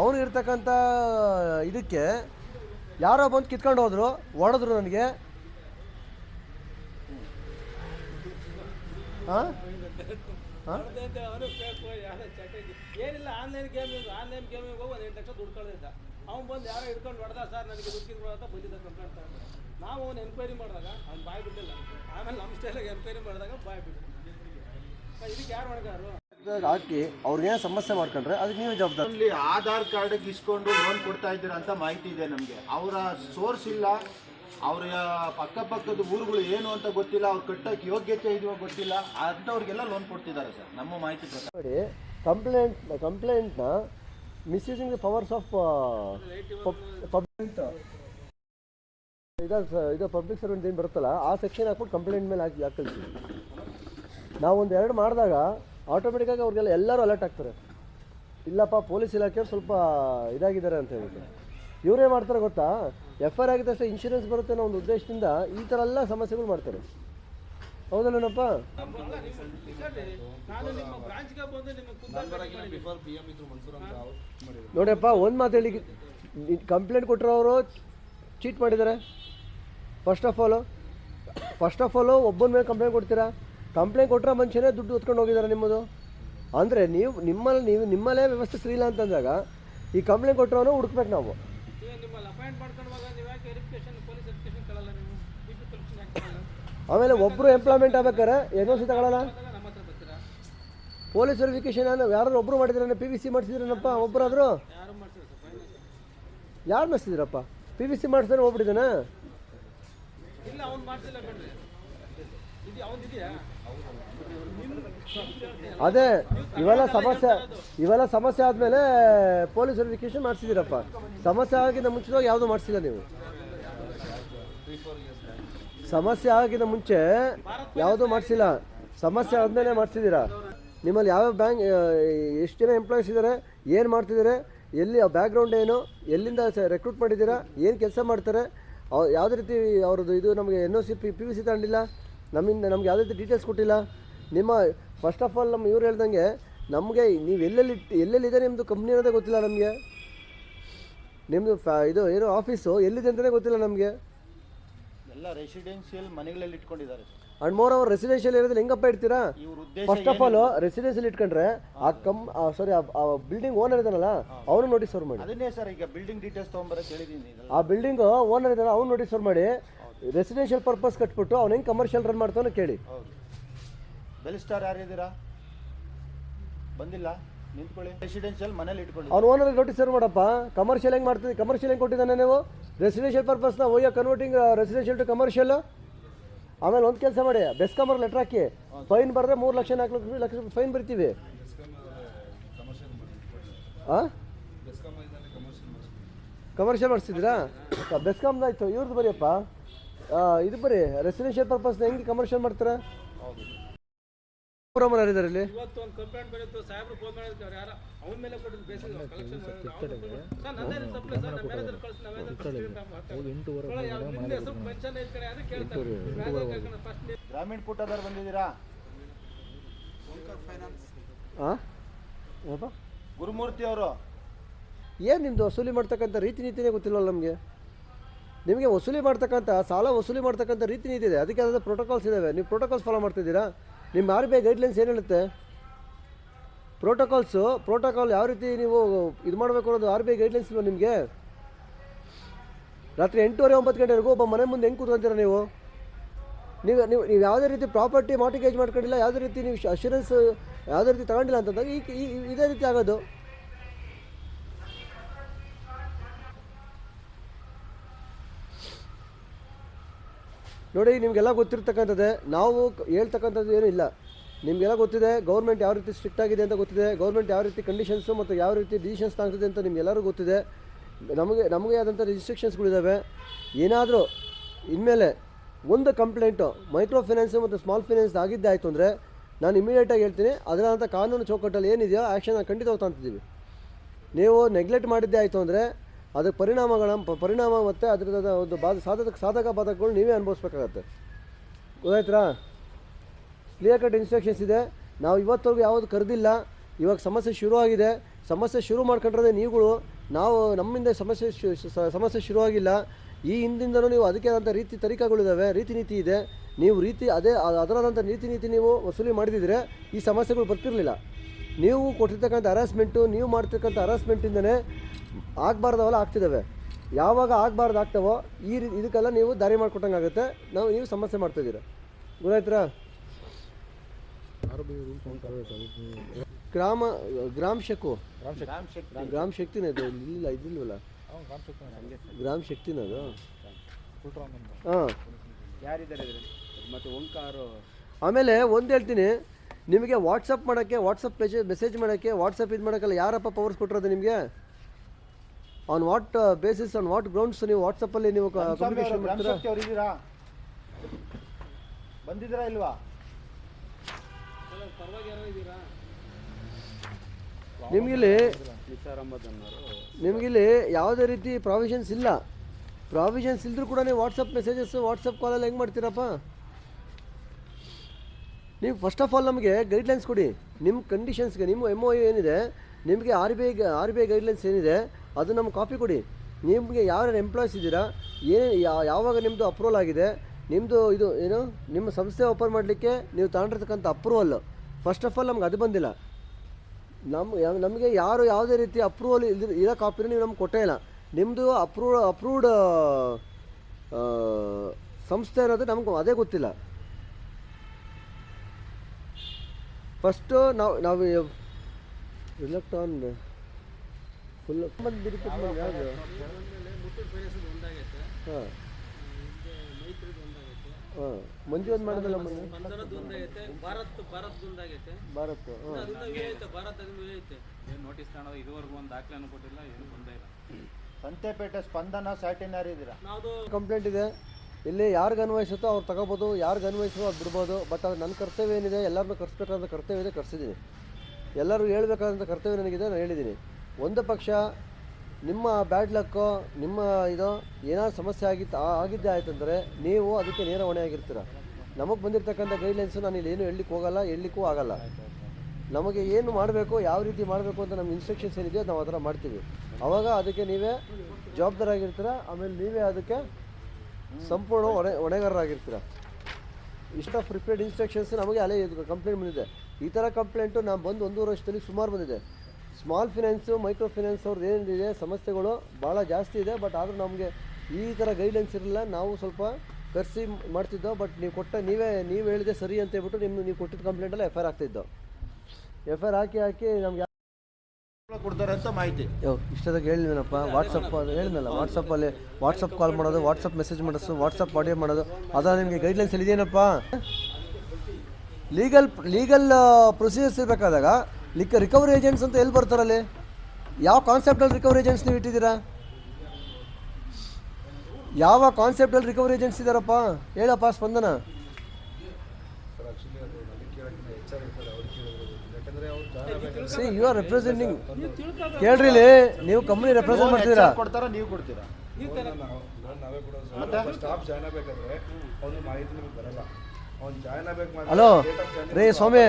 ಅವನಿಗಿರ್ತಕ್ಕಂಥ ಇದಕ್ಕೆ ಯಾರೋ ಬಂದು ಕಿತ್ಕೊಂಡು ಹೋದರು, ಹೊಡೆದ್ರು ನನಗೆ. ಹಾಂ ಏನಿಲ್ಲ ಆನ್ಲೈನ್ ಗೇಮ್ ಆನ್ಲೈನ್ ಗೇಮಿಗೆ ಹೋಗಿ ಒಂದು ಎಂಟು ಲಕ್ಷ ದುಡ್ಡು ಕಳೆದಿದ್ದ. ಅವ್ನು ಬಂದು ಯಾರೋ ಹಿಡ್ಕೊಂಡು ಹೊಡೆದ, ಸರ್, ನನಗೆ ದುಡ್ಡು ಅಂತ ಬಂದಿದ್ದ ಕಂಪ್ಲೇಂಟ್ ನಾವು ಅವ್ನು ಎನ್ಕ್ವೈರಿ ಮಾಡಿದಾಗ ಅವ್ನು ಬಾಯ್ ಬಿಟ್ಟಿಲ್ಲ ಆಮೇಲೆ ನಮ್ಮ ಸ್ಟೈಲಾಗಿ ಎನ್ಕ್ವೈರಿ ಮಾಡಿದಾಗ ಬಾಯ್ ಬಿಟ್ಟು ಇದಕ್ಕೆ ಯಾರು ಮಾಡ್ಕಾರು ಹಾಕಿ ಅವ್ರಿಗೇನು ಸಮಸ್ಯೆ ಮಾಡ್ಕೊಂಡ್ರೆ ಅದಕ್ಕೆ ನೀವು ಜವಾಬ್ದಾರಿ. ಆಧಾರ್ ಕಾರ್ಡ್ ಇಸ್ಕೊಂಡು ಲೋನ್ ಕೊಡ್ತಾ ಇದ್ದೀರ ಅಂತ ಮಾಹಿತಿ ಇದೆ ನಮಗೆ. ಅವರ ಸೋರ್ಸ್ ಇಲ್ಲ. ಅವರ ಪಕ್ಕಪಕ್ಕದ ಊರುಗಳು ಏನು ಅಂತ ಗೊತ್ತಿಲ್ಲ. ಅವ್ರು ಕಟ್ಟೋಕೆ ಯೋಗ್ಯತೆ ಇದೆಯೋ ಗೊತ್ತಿಲ್ಲ. ಅಂಥವ್ರಿಗೆಲ್ಲ ಲೋನ್ ಕೊಡ್ತಿದ್ದಾರೆ ಸರ್. ನಮ್ಮ ಮಾಹಿತಿ ಪ್ರಕಾರ. ನೋಡಿ complaint ಕಂಪ್ಲೇಂಟ್ನ misusing the powers of public ಇದು ಇದು ಪಬ್ಲಿಕ್ ಸರ್ವೆಂಟ್ ಏನು ಬರುತ್ತಲ್ಲ, ಆ ಸೆಕ್ಷನ್ ಹಾಕ್ಬಿಟ್ಟು ಕಂಪ್ಲೇಂಟ್ ಮೇಲೆ ಹಾಕಿ ಹಾಕಿ ಕಳಿಸಿ ನಾವು ಒಂದು ಎರಡು ಮಾಡಿದಾಗ ಆಟೋಮೆಟಿಕ್ಕಾಗಿ ಅವ್ರಿಗೆಲ್ಲ ಎಲ್ಲರೂ ಅಲರ್ಟ್ ಆಗ್ತಾರೆ. ಇಲ್ಲಪ್ಪ, ಪೊಲೀಸ್ ಇಲಾಖೆಯವ್ರು ಸ್ವಲ್ಪ ಇದಾಗಿದ್ದಾರೆ ಅಂತ ಹೇಳ್ಬಿಟ್ಟು. ಇವರೇ ಮಾಡ್ತಾರೆ ಗೊತ್ತಾ? ಎಫ್ ಐ ಆರ್ ಆಗಿದ ತಕ್ಷಣ ಇನ್ಶೂರೆನ್ಸ್ ಬರುತ್ತೆ ಅನ್ನೋ ಒಂದು ಉದ್ದೇಶದಿಂದ ಈ ಥರ ಎಲ್ಲ ಸಮಸ್ಯೆಗಳು ಮಾಡ್ತಾರೆ. ಹೌದಲ್ಲೇನಪ್ಪ? ನೋಡಪ್ಪ ಒಂದು ಮಾತು ಹೇಳಿ ಕಂಪ್ಲೇಂಟ್ ಕೊಟ್ಟರು ಅವರು ಚೀಟ್ ಮಾಡಿದ್ದಾರೆ first of all first of all ಒಬ್ಬನ ಮೇಲೆ ಕಂಪ್ಲೇಂಟ್ ಕೊಡ್ತೀರಾ? ಕಂಪ್ಲೇಂಟ್ ಕೊಟ್ಟರೆ ಮನುಷ್ಯನೇ ದುಡ್ಡು ಹೊತ್ಕೊಂಡು ಹೋಗಿದ್ದಾರೆ ನಿಮ್ಮದು. ಅಂದರೆ ನೀವು ನಿಮ್ಮಲ್ಲಿ ನೀವು ನಿಮ್ಮಲ್ಲೇ ವ್ಯವಸ್ಥೆ ಸರಿ ಇಲ್ಲ ಅಂತಂದಾಗ ಈ ಕಂಪ್ಲೇಂಟ್ ಕೊಟ್ಟರೋನು ಹುಡುಕ್ಬೇಕು ನಾವು. ಆಮೇಲೆ ಒಬ್ಬರು ಎಂಪ್ಲಾಯ್ಮೆಂಟ್ ಆಗ್ಬೇಕಾರೆ ಎನ್ ಓ ಸಿ ತಗೊಳ್ಳಲ್ಲ? ಪೊಲೀಸ್ ವೆರಿಫಿಕೇಶನ್ ಯಾರು ಒಬ್ಬರು ಮಾಡಿದ್ರೇನೆ ಪಿ ವಿ ಸಿ ಮಾಡಿಸಿದ್ರೇನಪ್ಪ ಒಬ್ಬರಾದರೂ ಯಾರು ಮಾಡಿಸಿದ್ರಪ್ಪ? ಪಿ ವಿ ಸಿ ಮಾಡಿಸಿದ್ರೆ ಹೋಗ್ಬಿಟ್ಟಿದ್ದಾನೆ? ಇಲ್ಲ ಮಾಡ್ತಿಲ್ಲ ಕಣ್ರಿ. ಅದೇ, ಇವೆಲ್ಲ ಸಮಸ್ಯೆ ಇವೆಲ್ಲ ಸಮಸ್ಯೆ ಆದಮೇಲೆ ಪೊಲೀಸ್ ವೆರಿಫಿಕೇಶನ್ ಮಾಡಿಸಿದ್ದೀರಪ್ಪ. ಸಮಸ್ಯೆ ಆಗಿದ್ದ ಮುಂಚಿತವಾಗಿ ಯಾವುದು ಮಾಡಿಸಿಲ್ಲ ನೀವು. ಸಮಸ್ಯೆ ಆಗಿದ್ದ ಮುಂಚೆ ಯಾವುದೂ ಮಾಡಿಸಿಲ್ಲ. ಸಮಸ್ಯೆ ಆದಮೇಲೆ ಮಾಡಿಸಿದ್ದೀರಾ. ನಿಮ್ಮಲ್ಲಿ ಯಾವ ಬ್ಯಾಂಕ್ ಎಷ್ಟು ಜನ ಎಂಪ್ಲಾಯೀಸ್ ಇದ್ದಾರೆ ಏನು ಮಾಡ್ತಿದ್ದಾರೆ ಎಲ್ಲಿ ಬ್ಯಾಕ್ಗ್ರೌಂಡ್ ಏನು, ಎಲ್ಲಿಂದ ರೆಕ್ರೂಟ್ ಮಾಡಿದ್ದೀರಾ, ಏನು ಕೆಲಸ ಮಾಡ್ತಾರೆ ಅವ್ ಯಾವುದೇ ರೀತಿ ಅವ್ರದ್ದು ಇದು ನಮಗೆ N O C P P V C ತಗೊಂಡಿಲ್ಲ, ನಮ್ಮಿಂದ ನಮ್ಗೆ ಯಾವುದೇ ರೀತಿ ಡೀಟೇಲ್ಸ್ ಕೊಟ್ಟಿಲ್ಲ. ನಿಮ್ಮ ಫಸ್ಟ್ ಆಫ್ ಆಲ್ ನಮ್ಮ ಇವ್ರು ಹೇಳ್ದಂಗೆ ನಮಗೆ ನೀವು ಎಲ್ಲೆಲ್ಲಿ ಎಲ್ಲೆಲ್ಲಿದೆ ನಿಮ್ಮದು ಕಂಪ್ನಿ ಅನ್ನೋದೇ ಗೊತ್ತಿಲ್ಲ ನಮಗೆ. ನಿಮ್ಮದು ಫ್ಯಾ ಇದು ಏನು ಆಫೀಸು ಎಲ್ಲಿದೆ ಅಂತಲೇ ಗೊತ್ತಿಲ್ಲ ನಮಗೆ. ಎಲ್ಲ ರೆಸಿಡೆನ್ಷಿಯಲ್ ಮನೆಗಳಲ್ಲಿ ಇಟ್ಕೊಂಡಿದ್ದಾರೆ. ಅಂಡ್ ಮೋರ್ ಅವರ್ ರೆಸಿಡೆನ್ಷಿಯಲ್ ಏರಿಯಾದಲ್ಲಿ ಹೆಂಗಪ್ಪ ಇಡ್ತೀರಾ? ಫಸ್ಟ್ ಆಫ್ ಆಲ್ ರೆಸಿಡೆನ್ಷಿಯಲ್ ಇಟ್ಕೊಂಡ್ರೆ ಆ ಕಮ್ ಸಾರಿ ಆ ಬಿಲ್ಡಿಂಗ್ ಓನರ್ ಇದಾನಲ್ಲ ಅವನು ನೋಟಿಸ್ ಅವ್ರು ಮಾಡಿ. ಅದನ್ನೇ ಸರ್ ಈಗ ಬಿಲ್ಡಿಂಗ್ ಡೀಟೇಲ್ಸ್ ಇದೆಲ್ಲ. ಆ ಬಿಲ್ಡಿಂಗ್ ಓನರ್ ಇದ್ದಾನೆ ಅವ್ನು ನೋಟಿಸ್ ಅವ್ರು ಮಾಡಿ. ರೆಸಿಡೆನ್ಷಿಯಲ್ ಪರ್ಪಸ್ ಕಟ್ಬಿಟ್ಟು ಅವ್ನು ಹೆಂಗೆ ಕಮರ್ಷಿಯಲ್ ರನ್ ಮಾಡ್ತಾನೆ ಕೇಳಿ. ಬೆಲ್ ಸ್ಟಾರ್ ಬಂದಿಲ್ಲ ನಿಂತ್ಕೊಳ್ಳಿ. ರೆಸಿಡೆನ್ಷಿಯಲ್ ಮನೇಲಿ ಇಟ್ಕೊಂಡಿದ್ದೀವಿ ಅವ್ನು ಓನರ್ ನೋಟಿಸ್ ಸರ್ವ್ ಮಾಡಪ್ಪ. ಕಮರ್ಷಿಯಲ್ ಹೆಂಗೆ ಮಾಡ್ತೀವಿ ಕಮರ್ಷಿಯಲ್ ಹೆಂಗೆ ಕೊಟ್ಟಿದ್ದಾನೆ ನೀವು? ರೆಸಿಡೆನ್ಷಿಯಲ್ ಪರ್ಪಸ್ನ ಓಯ್ಯ ಕನ್ವರ್ಟಿಂಗ್ ರೆಸಿಡೆನ್ಷಿಯಲ್ ಟು ಕಮರ್ಷಿಯಲ್ ಆಮೇಲೆ ಒಂದು ಕೆಲಸ ಮಾಡಿ ಬೆಸ್ಕಾಮರ್ ಲೆಟ್ರ್ ಹಾಕಿ ಫೈನ್ ಬರೆದ್ರೆ ಮೂರು ಲಕ್ಷ ನಾಲ್ಕು ಲಕ್ಷ ಲಕ್ಷ ಫೈನ್ ಬರ್ತೀವಿ. ಕಮರ್ಷಿಯಲ್ ಮಾಡಿಸಿದ್ರಾ ಬೆಸ್ಕಾಮ್ದಾಯ್ತು. ಇವ್ರದ್ದು ಬರಿಯಪ್ಪ. ಆ, ಇದು ಬರೀ ರೆಸಿಡೆನ್ಷಿಯಲ್ ಪರ್ಪಸ್ನ ಹೆಂಗೆ ಕಮರ್ಷಿಯಲ್ ಮಾಡ್ತಾರೆ? ಪುರಮರ್ ಯಾರಿದ್ದಾರೆ ಇಲ್ಲಿ? ಇವತ್ತು ಒಂದು ಕಂಪ್ಲೇಂಟ್ ಬರೀತು ಸಾಹೇಬ್ರು ಫೋನ್ ಮಾಡಿದ್ರು ಅವ್ರು ಯಾರ ಅವನ ಮೇಲೆ ಕೊಟ್ಟಿದ್ದು ಬೇಸಿಸ್ ಕಲೆಕ್ಷನ್ ಸರ್ ನನ್ನೇನು ತಪ್ಪಲೆ ಸರ್ ನಮ್ಮ ಮ್ಯಾನೇಜರ್ ಕಳಿಸಿ ನಾವೇನಾದ್ರು ನಿಮ್ಮ ಹೆಸರು ಮೆನ್ಷನ್ ಐತ್ ಕಡೆ ಅದಕ್ಕೆ ಕೇಳ್ತಾರೆ ಮ್ಯಾನೇಜರ್ ಕರ್ಕೊಂಡು ಫಸ್ಟ್ ಗ್ರಾಮೀಣ ಕೂಟದವ್ರು ಬಂದಿದ್ದೀರಾ? ಹಾಂ ಗುರುಮೂರ್ತಿ ಅವರು. ಏನು ನಿಮ್ಮದು ವಸೂಲಿ ಮಾಡ್ತಕ್ಕಂಥ ರೀತಿ ನೀತಿನೇ ಗೊತ್ತಿಲ್ಲ ನಮಗೆ? ನಿಮಗೆ ವಸೂಲಿ ಮಾಡ್ತಕ್ಕಂಥ ಸಾಲ ವಸೂಲಿ ಮಾಡ್ತಕ್ಕಂಥ ರೀತಿ ನೀತಿ ಇದೆ ಅದಕ್ಕೆ ಅದಾದ ಪ್ರೋಟೋಕಾಲ್ಸ್ ಇದಾವೆ. ನೀವು ಪ್ರೋಟೋಕಾಲ್ಸ್ ಫಾಲೋ ಮಾಡ್ತಿದ್ದೀರಾ? ನಿಮ್ಮ ಆರ್ ಬಿ ಐ ಗೈಡ್ಲೈನ್ಸ್ ಏನು ಹೇಳುತ್ತೆ? ಪ್ರೋಟೋಕಾಲ್ಸು ಪ್ರೋಟೋಕಾಲ್ ಯಾವ ರೀತಿ ನೀವು ಇದು ಮಾಡಬೇಕು ಅನ್ನೋದು ಆರ್ ಬಿ ಐ ಗೈಡ್ಲೈನ್ಸ್ ಇಲ್ವ ನಿಮಗೆ? ರಾತ್ರಿ ಎಂಟೂವರೆ ಒಂಬತ್ತು ಗಂಟೆವರೆಗೂ ಒಬ್ಬ ಮನೆ ಮುಂದೆ ಹೆಂಗೆ ಕೂತ್ಕೊಂತೀರ ನೀವು? ನೀವು ನೀವು ನೀವು ಯಾವುದೇ ರೀತಿ ಪ್ರಾಪರ್ಟಿ ಮಾರ್ಟಿಗೇಜ್ ಮಾಡ್ಕೊಂಡಿಲ್ಲ, ಯಾವುದೇ ರೀತಿ ನೀವು ಅಶ್ಯೂರೆನ್ಸ್ ಯಾವುದೇ ರೀತಿ ತಗೊಂಡಿಲ್ಲ ಅಂತಂದಾಗ ಈ- ಇದೇ ರೀತಿ ಆಗೋದು. ನೋಡಿ, ನಿಮಗೆಲ್ಲ ಗೊತ್ತಿರ್ತಕ್ಕಂಥದ್ದೇ, ನಾವು ಹೇಳ್ತಕ್ಕಂಥದ್ದು ಏನೂ ಇಲ್ಲ. ನಿಮಗೆಲ್ಲ ಗೊತ್ತಿದೆ ಗೌರ್ಮೆಂಟ್ ಯಾವ ರೀತಿ ಸ್ಟ್ರಿಕ್ಟ್ ಆಗಿದೆ ಅಂತ ಗೊತ್ತಿದೆ ಗೌರ್ಮೆಂಟ್ ಯಾವ ರೀತಿ ಕಂಡೀಷನ್ಸು ಮತ್ತು ಯಾವ ರೀತಿ ಡಿಸಿಷನ್ಸ್ ತಗೊಳ್ತಿದೆ ಅಂತ ನಿಮಗೆಲ್ಲರೂ ಗೊತ್ತಿದೆ. ನಮಗೆ ನಮಗೆ ಆದಂಥ ರಿಸ್ಟ್ರಿಕ್ಷನ್ಸ್ಗಳಿದ್ದಾವೆ ಏನಾದರೂ ಇನ್ಮೇಲೆ ಒಂದು ಕಂಪ್ಲೇಂಟು ಮೈಕ್ರೋ ಫೈನಾನ್ಸು ಮತ್ತು ಸ್ಮಾಲ್ ಫೈನಾನ್ಸ್ ಆಗಿದ್ದೇ ಆಯಿತು ಅಂದರೆ ನಾನು ಇಮಿಡಿಯೇಟಾಗಿ ಹೇಳ್ತೀನಿ ಅದರಂಥ ಕಾನೂನು ಚೌಕಟ್ಟಲ್ಲಿ ಏನಿದೆಯೋ ಆ್ಯಕ್ಷನ್ ಖಂಡಿತ ತಂತಿದ್ದೀವಿ ನೀವು ನೆಗ್ಲೆಕ್ಟ್ ಮಾಡಿದ್ದೇ ಆಯಿತು ಅಂದರೆ ಅದಕ್ಕೆ ಪರಿಣಾಮಗಳ ಪರಿಣಾಮ ಮತ್ತು ಅದರದ ಒಂದು ಬಾಧ, ಸಾಧಕ ಸಾಧಕ ಬಾಧಕಗಳು ನೀವೇ ಅನುಭವಿಸ್ಬೇಕಾಗತ್ತೆ. ಗೊತ್ತಾಯ್ತಾ ಕ್ಲಿಯರ್ ಕಟ್ ಇನ್ಸ್ಟ್ರಕ್ಷನ್ಸ್ ಇದೆ. ನಾವು ಇವತ್ತವರೆಗೂ ಯಾವುದು ಕರೆದಿಲ್ಲ. ಇವಾಗ ಸಮಸ್ಯೆ ಶುರು ಆಗಿದೆ ಸಮಸ್ಯೆ ಶುರು ಮಾಡ್ಕೊಂಡ್ರೆ ನೀವುಗಳು, ನಾವು ನಮ್ಮಿಂದ ಸಮಸ್ಯೆ ಶು- ಸಮಸ್ಯೆ ಶುರುವಾಗಿಲ್ಲ. ಈ ಹಿಂದಿಂದಲೂ ನೀವು ಅದಕ್ಕೆ ಆದಂಥ ರೀತಿ ತರೀಕಾಗಳಿದ್ದಾವೆ ರೀತಿ ನೀತಿ ಇದೆ. ನೀವು ರೀತಿ, ಅದೇ, ಅದರಾದಂಥ ನೀತಿ ನೀತಿ ನೀವು ವಸೂಲಿ ಮಾಡಿದಿದ್ರೆ ಈ ಸಮಸ್ಯೆಗಳು ಬರ್ತಿರಲಿಲ್ಲ. ನೀವು ಕೊಟ್ಟಿರ್ತಕ್ಕಂಥ ಹರಾಸ್ಮೆಂಟು ನೀವು ಮಾಡ್ತಿರ್ತಕ್ಕಂಥ ಹರಾಸ್ಮೆಂಟಿಂದನೇ ಆಗಬಾರ್ದವೆಲ್ಲ ಆಗ್ತಿದ್ದಾವೆ ಯಾವಾಗ ಆಗಬಾರ್ದು ಆಗ್ತಾವೋ, ಈ ರೀತಿ ಇದಕ್ಕೆಲ್ಲ ನೀವು ದಾರಿ ಮಾಡಿಕೊಟ್ಟಂಗೆ ಆಗುತ್ತೆ. ನಾವು ನೀವು ಸಮಸ್ಯೆ ಮಾಡ್ತಾಯಿದ್ದೀರ ಗೊತ್ತಾಯ್ತಾ ಗ್ರಾಮ ಗ್ರಾಮ ಶಕು ಗ್ರಾಮ ಶಕ್ತಿನ ಇದು ಇಲ್ಲ, ಇದಿಲ್ವಲ್ಲ. ಗ್ರಾಮ ಶಕ್ತಿನ ಅದು. ಹಾಂ. ಆಮೇಲೆ ಒಂದು ಹೇಳ್ತೀನಿ, ನಿಮಗೆ ವಾಟ್ಸಪ್ ಮಾಡೋಕ್ಕೆ ವಾಟ್ಸಪ್ ಮೆಸೇಜ್ ಮಾಡೋಕ್ಕೆ ವಾಟ್ಸಪ್ ಇದು ಮಾಡೋಕ್ಕಲ್ಲ ಯಾರಪ್ಪ ಪವರ್ಸ್ ಕೊಟ್ಟಿರೋದು ನಿಮಗೆ? On what basis on what grounds ನೀವು ವಾಟ್ಸಪ್ಪಲ್ಲಿ ನೀವು ಕಮ್ಯುನಿಕೇಶನ್ ಮಾಡ್ತೀರಾ? ಇದ್ದೀರಾ? ಬಂದಿದ್ದೀರಾ ಇಲ್ವಾ? ನಿಮಗಿಲ್ಲಿ ನಿಮಗಿಲ್ಲಿ ಯಾವುದೇ ರೀತಿ ಪ್ರಾವಿಷನ್ಸ್ ಇಲ್ಲ. ಪ್ರಾವಿಷನ್ಸ್ ಇಲ್ದ್ರೂ ಕೂಡ ನೀವು ವಾಟ್ಸಪ್ ಮೆಸೇಜಸ್ ವಾಟ್ಸಪ್ ಕಾಲಲ್ಲಿ ಹೆಂಗೆ ಮಾಡ್ತೀರಪ್ಪ? ನೀವು ಫಸ್ಟ್ ಆಫ್ ಆಲ್ ನಮಗೆ ಗೈಡ್ಲೈನ್ಸ್ ಕೊಡಿ. ನಿಮ್ಮ ಕಂಡೀಷನ್ಸ್ಗೆ ನಿಮ್ಮ ಎಂ ಒ ಏನಿದೆ ನಿಮಗೆ R B I R B I guidelines ಏನಿದೆ ಅದು ನಮ್ಮ ಕಾಪಿ ಕೊಡಿ. ನಿಮಗೆ ಯಾರ್ಯಾರು ಎಂಪ್ಲಾಯ್ಸ್ ಇದ್ದೀರಾ ಏನೇ ಯಾವಾಗ ನಿಮ್ಮದು ಅಪ್ರೂವಲ್ ಆಗಿದೆ ನಿಮ್ಮದು ಇದು ಏನು, ನಿಮ್ಮ ಸಂಸ್ಥೆ ಓಪನ್ ಮಾಡಲಿಕ್ಕೆ ನೀವು ತಗೊಂಡಿರ್ತಕ್ಕಂಥ ಅಪ್ರೂವಲ್ ಫಸ್ಟ್ ಆಫ್ ಆಲ್ ನಮ್ಗೆ ಅದು ಬಂದಿಲ್ಲ. ನಮ್ಮ ನಮಗೆ ಯಾರು ಯಾವುದೇ ರೀತಿ ಅಪ್ರೂವಲ್ ಇಲ್ದಿ, ಇರೋ ಕಾಪಿನ ನೀವು ನಮ್ಗೆ ಕೊಟ್ಟೇ ಇಲ್ಲ. ನಿಮ್ಮದು ಅಪ್ರೂವ್ ಅಪ್ರೂವ್ಡ್ ಸಂಸ್ಥೆ ಅನ್ನೋದು ನಮ್ಗೆ ಅದೇ ಗೊತ್ತಿಲ್ಲ. ಫಸ್ಟು ನಾವು ನಾವು ಇಲೆಕ್ಟ್ರಾನ್ ಫುಲ್ ಯಾವುದು ಫೈನಾನ್ಸ್ ಒಂದಾಗೈತೆ. ಹಾಂ. ಹಾಂ. ಮಂಜು ಒಂದು ಮಾಡಿದಲ್ಲ ಮೊನ್ನೆ? ಭಾರತ್ ಭಾರತ್ ಒಂದಾಗೈತೆ. ಭಾರತ್ ಭಾರತ್ ನೋಟಿಸ್ ತಗೊಳೋದು ಇದುವರೆಗೂ ಒಂದು ದಾಖಲೆನೂ ಕೊಟ್ಟಿಲ್ಲ ಏನು ಬಂದೇ ಇಲ್ಲ. ಸಂತೆಪೇಟೆ ಸ್ಪಂದನ ಸ್ಯಾಟಿನರ್ ಇದ್ದೀರಾ ನಾವು ಕಂಪ್ಲೇಂಟ್ ಇದೆ. ಇಲ್ಲಿ ಯಾರಿಗೆ ಅನ್ವಯಿಸುತ್ತೋ ಅವ್ರು ತಗೋಬೋದು ಯಾರಿಗೆ ಅನ್ವಯಿಸೋ ಅದು ಬಿಡ್ಬೋದು ಬಟ್ ಅದು ನನ್ನ ಕರ್ತವ್ಯ ಏನಿದೆ ಎಲ್ಲರನ್ನೂ ಕರೆಸ್ಬೇಕಾದಂಥ ಕರ್ತವ್ಯ ಇದೆ ಕರೆಸಿದ್ದೀನಿ. ಎಲ್ಲರೂ ಹೇಳ್ಬೇಕಾದಂಥ ಕರ್ತವ್ಯ ನನಗಿದೆ ನಾನು ಹೇಳಿದ್ದೀನಿ. ಒಂದು ಪಕ್ಷ ನಿಮ್ಮ ಬ್ಯಾಡ್ ಲಕ್ಕು, ನಿಮ್ಮ ಇದು ಏನಾದ್ರು ಸಮಸ್ಯೆ ಆಗಿತ್ತು ಆಗಿದ್ದೆ ಆಯ್ತಂದರೆ ನೀವು ಅದಕ್ಕೆ ನೇರ ಹೊಣೆ ಆಗಿರ್ತೀರ. ನಮಗೆ ಬಂದಿರತಕ್ಕಂಥ ಗೈಡ್ಲೈನ್ಸು ನಾನು ಇಲ್ಲಿ ಏನು ಹೇಳಲಿಕ್ಕೆ ಹೋಗಲ್ಲ, ಹೇಳಲಿಕ್ಕೂ ಆಗಲ್ಲ. ನಮಗೆ ಏನು ಮಾಡಬೇಕು, ಯಾವ ರೀತಿ ಮಾಡಬೇಕು ಅಂತ ನಮ್ಮ ಇನ್ಸ್ಟ್ರಕ್ಷನ್ಸ್ ಏನಿದೆಯೋ ನಾವು ಆ ಥರ ಮಾಡ್ತೀವಿ. ಅವಾಗ ಅದಕ್ಕೆ ನೀವೇ ಜವಾಬ್ದಾರಾಗಿರ್ತೀರ, ಆಮೇಲೆ ನೀವೇ ಅದಕ್ಕೆ ಸಂಪೂರ್ಣ ಹೊಣೆ ಹೊಣೆಗಾರರಾಗಿರ್ತೀರ. ಇಷ್ಟ ಪ್ರಿಪೇರ್ಡ್ ಇನ್ಸ್ಟ್ರಕ್ಷನ್ಸ್ ನಮಗೆ ಅಲ್ಲೇ ಕಂಪ್ಲೇಂಟ್ ಬಂದಿದೆ. ಈ ಥರ ಕಂಪ್ಲೇಂಟು ನಾನು ಬಂದು ಒಂದೂವರೆ ವರ್ಷದಲ್ಲಿ ಸುಮಾರು ಬಂದಿದೆ. ಸ್ಮಾಲ್ ಫಿನಾನ್ಸು ಮೈಕ್ರೋ ಫಿನಾನ್ಸ್ ಅವ್ರದ್ದು ಏನಿದೆ ಸಮಸ್ಯೆಗಳು ಭಾಳ ಜಾಸ್ತಿ ಇದೆ ಬಟ್ ಆದರೂ ನಮಗೆ ಈ ಥರ ಗೈಡ್ಲೈನ್ಸ್ ಇರಲಿಲ್ಲ. ನಾವು ಸ್ವಲ್ಪ ಕರೆಸಿ ಮಾಡ್ತಿದ್ದೋ ಬಟ್ ನೀವು ಕೊಟ್ಟ ನೀವೇ ನೀವು ಹೇಳಿದೆ ಸರಿ ಅಂತ ಹೇಳ್ಬಿಟ್ಟು ನಿಮ್ಮ ನೀವು ಕೊಟ್ಟಿದ್ದ ಕಂಪ್ಲೇಂಟಲ್ಲಿ ಎಫ್ ಐ ಆರ್ ಆಗ್ತಿದ್ದೋ ಎಫ್ ಐ ಆರ್ ಹಾಕಿ ಹಾಕಿ ನಮ್ಗೆ ಕೊಡ್ತಾರೆ ಅಂತ ಮಾಹಿತಿ. ಇಷ್ಟದಾಗ ಹೇಳಿದ್ನಪ್ಪ ವಾಟ್ಸಪ್ ಹೇಳಿದ್ನಲ್ಲ ವಾಟ್ಸಪ್ಪಲ್ಲಿ ವಾಟ್ಸಪ್ ಕಾಲ್ ಮಾಡೋದು ವಾಟ್ಸಪ್ ಮೆಸೇಜ್ ಮಾಡೋದು ವಾಟ್ಸಪ್ ಆಡಿಯೋ ಮಾಡೋದು ಅದ ನಿಮಗೆ ಗೈಡ್ಲೈನ್ಸ್ ಇದೆಯೇನಪ್ಪ? ಲೀಗಲ್ ಲೀಗಲ್ ಪ್ರೊಸೀಜರ್ಸ್ ಇರಬೇಕಾದಾಗ ಲಿಕ್ ರಿಕವರಿ ಏಜೆಂಟ್ಸ್ ಅಂತ ಎಲ್ಲಿ ಬರ್ತಾರಲ್ಲಿ? ಯಾವ ಕಾನ್ಸೆಪ್ಟಲ್ಲಿ ರಿಕವರಿ ಏಜೆಂಟ್ಸ್ ನೀವು ಇಟ್ಟಿದ್ದೀರಾ? ಯಾವ ಕಾನ್ಸೆಪ್ಟಲ್ಲಿ ರಿಕವರಿ ಏಜೆಂಟ್ಸ್ ಇದ್ದಾರಪ್ಪ? ಹೇಳಪ್ಪ Spandana. See you are representing ಕೇಳ್ರಿ ಇಲ್ಲಿ ನೀವು ಕಂಪ್ನಿ ರೆಪ್ರೆಸೆಂಟ್ ಮಾಡ್ತೀರಾ ಕೊಡ್ತಾರ ನೀವು ಕೊಡ್ತೀರಾ? ನಾವೇ ಕೊಡೋದು ಸ್ಟಾಫ್ ಜಾಯ್ನ್ ಆಗಬೇಕಾದ್ರೆ ಮಾಹಿತಿ ನಿಮಗೆ ಬರಲ್ಲ. ಹಲೋ ರೇ ಸ್ವಾಮಿ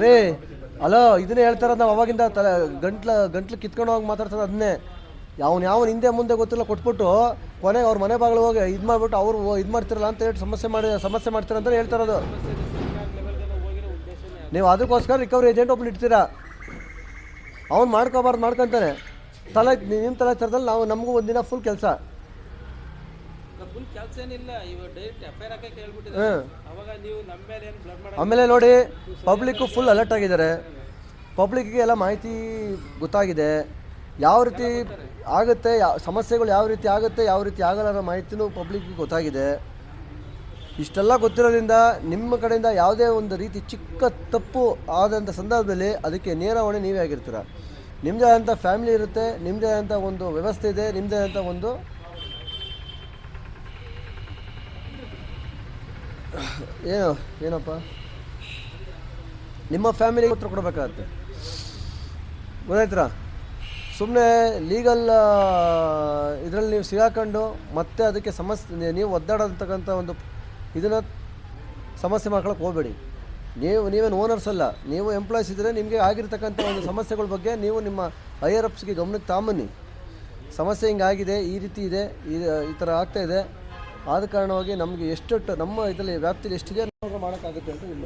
ರೇ ಹಲೋ ಇದನ್ನೇ ಹೇಳ್ತಾರ ನಾವು ಅವಾಗಿಂದ ತಲೆ ಗಂಟ್ಲ ಗಂಟ್ಲು ಕಿತ್ಕೊಂಡು ಹೋಗಿ ಮಾತಾಡ್ತಾರೆ ಅದನ್ನೇ. ಅವ್ನು ಯಾವನ್ ಹಿಂದೆ ಮುಂದೆ ಗೊತ್ತಿಲ್ಲ ಕೊಟ್ಬಿಟ್ಟು ಕೊನೆಗೆ ಅವ್ರ ಮನೆ ಬಾಗಿಲು ಹೋಗಿ ಇದು ಮಾಡಿಬಿಟ್ಟು ಅವ್ರು ಇದು ಮಾಡ್ತಿರಲ್ಲ ಅಂತ ಹೇಳಿ ಸಮಸ್ಯೆ ಮಾಡಿ ಸಮಸ್ಯೆ ಮಾಡ್ತೀರ ಅಂತ ಹೇಳ್ತಾರದು ನೀವು ಅದಕ್ಕೋಸ್ಕರ ರಿಕವರಿ ಏಜೆಂಟ್ ಒಬ್ಬನು ಇಡ್ತೀರಾ? ಅವ್ನು ಮಾಡ್ಕೋಬಾರ್ದು ಮಾಡ್ಕೊತಾನೆ. ತಲೆ ನಿಮ್ಮ ತಲೆ ಥರದಲ್ಲಿ ನಾವು ನಮಗೂ ಒಂದಿನ ಫುಲ್ ಕೆಲಸ. ಆಮೇಲೆ ನೋಡಿ ಪಬ್ಲಿಕ್ಕು ಫುಲ್ ಅಲರ್ಟ್ ಆಗಿದ್ದಾರೆ. ಪಬ್ಲಿಕ್ಗೆ ಎಲ್ಲ ಮಾಹಿತಿ ಗೊತ್ತಾಗಿದೆ. ಯಾವ ರೀತಿ ಆಗುತ್ತೆ ಯಾವ ಸಮಸ್ಯೆಗಳು ಯಾವ ರೀತಿ ಆಗುತ್ತೆ ಯಾವ ರೀತಿ ಆಗಲ್ಲ ಅನ್ನೋ ಮಾಹಿತಿನೂ ಪಬ್ಲಿಕ್ಗೆ ಗೊತ್ತಾಗಿದೆ. ಇಷ್ಟೆಲ್ಲ ಗೊತ್ತಿರೋದ್ರಿಂದ ನಿಮ್ಮ ಕಡೆಯಿಂದ ಯಾವುದೇ ಒಂದು ರೀತಿ ಚಿಕ್ಕ ತಪ್ಪು ಆದಂಥ ಸಂದರ್ಭದಲ್ಲಿ ಅದಕ್ಕೆ ನೇರ ಹೊಣೆ ನೀವೇ ಆಗಿರ್ತೀರ. ನಿಮ್ಮದೇ ಆದಂಥ ಫ್ಯಾಮಿಲಿ ಇರುತ್ತೆ ನಿಮ್ಮದೇ ಆದಂಥ ಒಂದು ವ್ಯವಸ್ಥೆ ಇದೆ ನಿಮ್ಮದೇ ಆದಂಥ ಒಂದು ಏನು, ಏನಪ್ಪ? ನಿಮ್ಮ ಫ್ಯಾಮಿಲಿಗೆ ಉತ್ತರ ಕೊಡಬೇಕಾಗತ್ತೆ. ಗೊತ್ತಾಯ್ತರ? ಸುಮ್ಮನೆ ಲೀಗಲ್ ಇದರಲ್ಲಿ ನೀವು ಸಿಗಾಕೊಂಡು ಮತ್ತೆ ಅದಕ್ಕೆ ಸಮಸ್ಯೆ ನೀವು ಒದ್ದಾಡತಕ್ಕಂಥ ಒಂದು ಇದನ್ನು ಸಮಸ್ಯೆ ಮಾಡ್ಕೊಳಕ್ಕೆ ಹೋಗಬೇಡಿ. ನೀವು, ನೀವೇನು ಓನರ್ಸ್ ಅಲ್ಲ, ನೀವು ಎಂಪ್ಲಾಯ್ಸ್ ಇದ್ದರೆ ನಿಮಗೆ ಆಗಿರ್ತಕ್ಕಂಥ ಒಂದು ಸಮಸ್ಯೆಗಳ ಬಗ್ಗೆ ನೀವು ನಿಮ್ಮ ಹೈಯರ್ ಅಪ್ಸ್ಗೆ ಗಮನಕ್ಕೆ ತಾಂಬನ್ನಿ. ಸಮಸ್ಯೆ ಹಿಂಗಾಗಿದೆ, ಈ ರೀತಿ ಇದೆ, ಈ ಥರ ಆಗ್ತಾ ಇದೆ. ಆದ ಕಾರಣವಾಗಿ ನಮಗೆ ಎಷ್ಟು ನಮ್ಮ ಇದರಲ್ಲಿ ವ್ಯಾಪ್ತಿಯಲ್ಲಿ ಎಷ್ಟಿದೆ ಮಾಡೋಕ್ಕಾಗುತ್ತೆ ಅಂತ ನಿಮ್ಮ